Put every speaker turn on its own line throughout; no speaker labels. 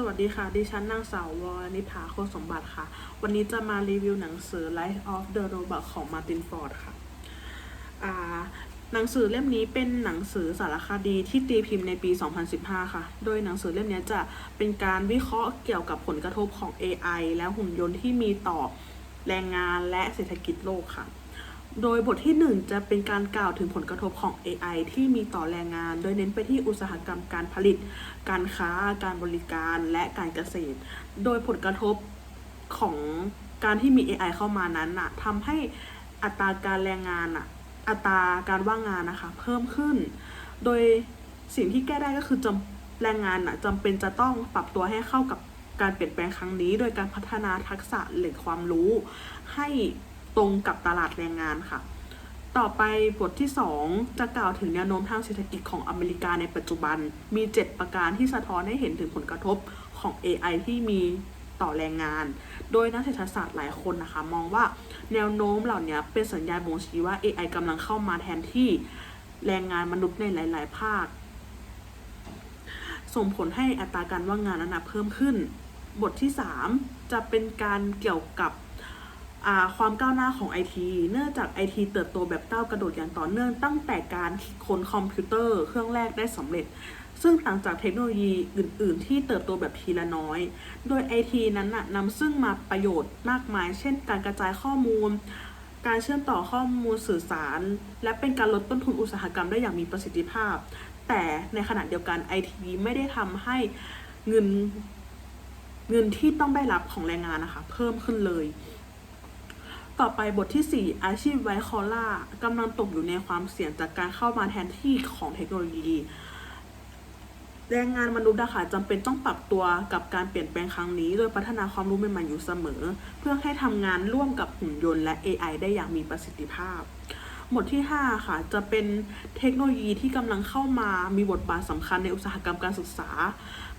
สวัสดีค่ะ ดิฉันนางสาววรนิพาโคสมบัติค่ะ วันนี้จะมารีวิวหนังสือ Life of the Robot ของ Martin Ford ค่ะอ่าหนังสือเล่มนี้เป็นหนังสือสารคดีที่ตีพิมพ์ในปี 2015 ค่ะ โดยหนังสือเล่มนี้จะเป็นการวิเคราะห์เกี่ยวกับผลกระทบของ AI และหุ่นยนต์ที่มีต่อแรงงานและเศรษฐกิจโลกค่ะ โดยบทที่ 1 จะเป็นการกล่าวถึงผลกระทบของ AI ที่มีต่อแรงงาน โดยเน้นไปที่อุตสาหกรรมการผลิต การค้า การบริการ และการเกษตร โดยผลกระทบของการที่มี AI เข้ามานั้นน่ะทำให้อัตราการแรงงานน่ะอัตราการว่างงานนะคะเพิ่มขึ้น โดยสิ่งที่แก้ได้ก็คือจำแรงงานน่ะจำเป็นจะต้องปรับตัวให้เข้ากับการเปลี่ยนแปลงครั้งนี้ โดยการพัฒนาทักษะหรือความรู้ให้ ตรงกับตลาดแรงงานค่ะ ต่อไปบทที่ 2 จะกล่าวถึงแนวโน้มทางเศรษฐกิจของอเมริกาในปัจจุบัน มี 7 ประการที่สะท้อนให้เห็นถึงผลกระทบของ AI ที่มีต่อแรงงาน โดยนักเศรษฐศาสตร์หลายคนนะคะ มองว่าแนวโน้มเหล่านี้เป็นสัญญาณบ่งชี้ว่า AI กำลังเข้ามาแทนที่แรงงานมนุษย์ในหลาย ๆ ภาค ส่งผลให้อัตราการว่างงานนั้นเพิ่มขึ้น บทที่ 3 จะเป็นการเกี่ยวกับ ความก้าวหน้าของ IT เนื่องจาก IT เติบโตแบบก้าวกระโดดอย่างต่อเนื่องตั้งแต่การค้นคอมพิวเตอร์เครื่องแรกได้สำเร็จ ซึ่งต่างจากเทคโนโลยีอื่น ๆ ที่เติบโตแบบทีละน้อย โดย IT นั้นนะนำซึ่งมาประโยชน์มากมาย เช่น การกระจายข้อมูล การเชื่อมต่อข้อมูลสื่อสาร และเป็นการลดต้นทุนอุตสาหกรรมได้อย่างมีประสิทธิภาพ แต่ในขณะเดียวกัน IT ไม่ได้ทำให้เงินเงินที่ต้องได้รับของแรงงานนะคะ เพิ่มขึ้นเลย ต่อไปบทที่ 4 อาชีพไวคอล่ากำลังตกอยู่ในความเสี่ยงจากการเข้ามาแทนที่ของเทคโนโลยีแรงงานมนุษย์นะคะจำเป็นต้องปรับตัวกับการเปลี่ยนแปลงครั้งนี้ โดยพัฒนาความรู้ใหม่ๆอยู่เสมอ เพื่อให้ทำงานร่วมกับหุ่นยนต์และ AI ได้อย่างมีประสิทธิภาพ หมวดที่ 5 ค่ะ จะเป็นเทคโนโลยีที่กำลังเข้ามามีบทบาทสำคัญในอุตสาหกรรมการศึกษา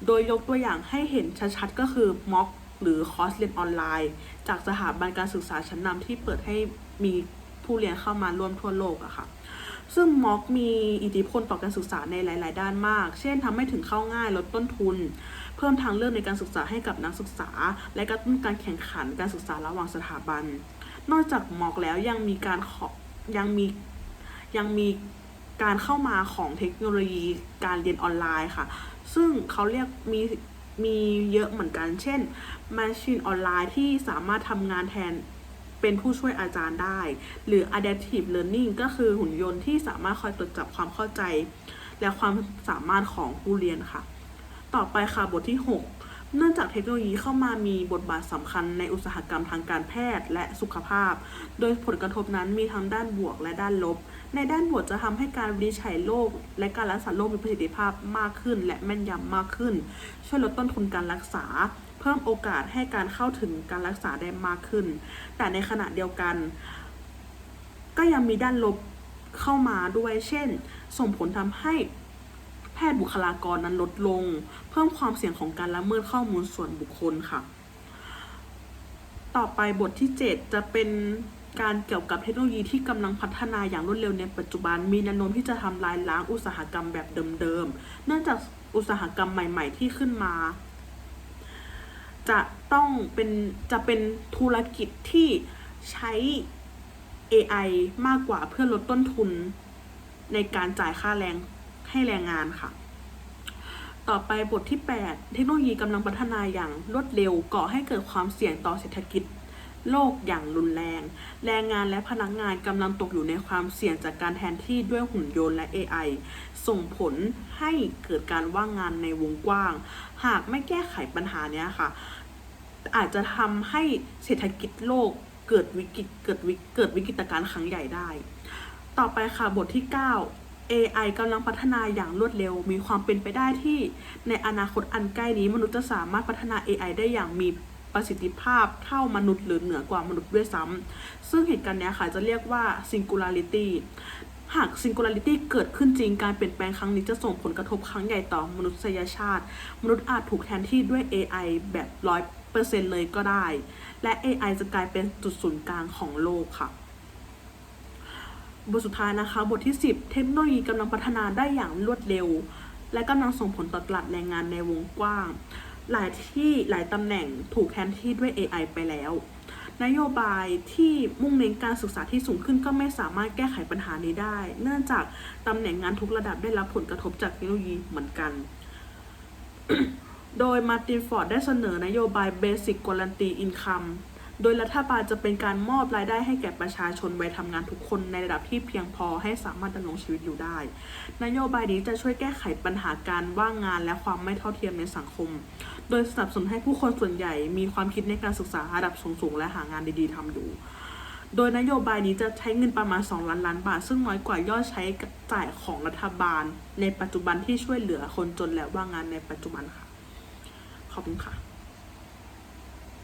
โดยยกตัวอย่างให้เห็นชัดๆ ก็คือม็อก หรือคอร์สเรียนออนไลน์ จากสถาบันการศึกษาชั้นนำที่เปิดให้มีผู้เรียนเข้ามาร่วมทั่วโลกอะค่ะ ซึ่งม็อกมีอิทธิพลต่อการศึกษาในหลาย ๆ ด้านมาก เช่นทำให้ถึงเข้าง่ายลดต้นทุน เพิ่มทางเลือกในการศึกษาให้กับนักศึกษา และกระตุ้นการแข่งขันการศึกษาระหว่างสถาบัน นอกจากม็อกแล้วยังมีการขอยังมียังมีการเข้ามาของเทคโนโลยีการเรียนออนไลน์ค่ะ ซึ่งเขาเรียกมี มีเยอะเหมือนกัน เช่นมาชินออนไลน์ที่สามารถทำงานแทนเป็นผู้ช่วยอาจารย์ได้ หรือ Adaptive Learning ก็คือหุ่นยนต์ที่สามารถคอยตรวจจับความเข้าใจ และความสามารถของผู้เรียนค่ะ ต่อไปค่ะบทที่ 6 เนื่องจากเทคโนโลยีเข้ามามีบทบาทสำคัญในอุตสาหกรรมทางการแพทย์และสุขภาพ โดยผลกระทบนั้นมีทั้งด้านบวกและด้านลบ ในด้านบวกจะทำให้การวินิจฉัยโรคและการรักษาโรคมีประสิทธิภาพมากขึ้น และแม่นยำมากขึ้น ช่วยลดต้นทุนการรักษา เพิ่มโอกาสให้การเข้าถึงการรักษาได้มากขึ้น แต่ในขณะเดียวกัน ก็ยังมีด้านลบเข้ามาด้วย เช่น ส่งผลทำให้ พทย์บุคลากรนั้นลดลง เพิ่มความเสี่ยงของการละเมิดข้อมูลส่วนบุคคลค่ะ ต่อไปบทที่ 7 จะเป็นการเกี่ยวกับเทคโนโลยีที่กำลังพัฒนาอย่างรวดเร็วในปัจจุบัน มีแนวโน้มที่จะทำลายล้างอุตสาหกรรมแบบเดิมๆ เนื่องจากอุตสาหกรรมใหม่ ๆ ที่ขึ้นมา จะต้องเป็นจะเป็นธุรกิจที่ใช้ AI มากกว่าเพื่อลดต้นทุนในการจ่ายค่าแรง ให้แรงงานค่ะ ต่อไปบทที่ 8 เทคโนโลยีกำลังพัฒนาอย่างรวดเร็วก่อให้เกิดความเสี่ยงต่อเศรษฐกิจโลกอย่างรุนแรง แรงงานและพนักงานกำลังตกอยู่ในความเสี่ยงจากการแทนที่ด้วยหุ่นยนต์และ AI ส่งผลให้เกิดการว่างงานในวงกว้าง หากไม่แก้ไขปัญหานี้ค่ะ อาจจะทำให้เศรษฐกิจโลกเกิดวิกฤตเกิดวิเกิดวิกฤตการณ์ครั้งใหญ่ได้ ต่อไปค่ะบทที่ 9 AI กำลังพัฒนาอย่างรวดเร็ว มีความเป็นไปได้ที่ในอนาคตอันใกล้นี้ มนุษย์จะสามารถพัฒนา AI ได้อย่างมีประสิทธิภาพเท่ามนุษย์หรือเหนือกว่ามนุษย์ด้วยซ้ำ ซึ่งเหตุการณ์นี้ค่ะจะเรียกว่า singularity หาก singularity เกิดขึ้นจริง การเปลี่ยนแปลงครั้งนี้จะส่งผลกระทบครั้งใหญ่ต่อมนุษยชาติ มนุษย์อาจถูกแทนที่ด้วย AI แบบร้อยเปอร์เซ็นเลยก็ได้ และ AI จะกลายเป็นจุดศูนย์กลางของโลกค่ะ บทสุดท้ายนะคะ บทที่ 10 เทคโนโลยีกำลังพัฒนาได้อย่างรวดเร็ว และกำลังส่งผลต่อตลาดแรงงานในวงกว้าง หลายที่หลายตำแหน่งถูกแทนที่ด้วย AI ไปแล้ว นโยบายที่มุ่งเน้นการศึกษาที่สูงขึ้นก็ไม่สามารถแก้ไขปัญหานี้ได้ เนื่องจากตำแหน่งงานทุกระดับได้รับผลกระทบจากเทคโนโลยีเหมือนกัน โดยมาร์ตินฟอร์ดได้เสนอนโยบาย Basic Guarantee Income โดยรัฐบาลจะเป็นการมอบรายได้ให้แก่ประชาชนวัยทำงานทุกคนในระดับที่เพียงพอให้สามารถดำรงชีวิตอยู่ได้ นโยบายนี้จะช่วยแก้ไขปัญหาการว่างงานและความไม่เท่าเทียมในสังคม โดยสนับสนุนให้ผู้คนส่วนใหญ่มีความคิดในการศึกษาระดับสูงๆและหางานดีๆทำอยู่ โดยนโยบายนี้จะใช้เงินประมาณ 2 ล้านล้านบาท ซึ่งน้อยกว่ายอดใช้จ่ายของรัฐบาล ในปัจจุบันที่ช่วยเหลือคนจนและว่างงานในปัจจุบันค่ะ ขอบคุณค่ะ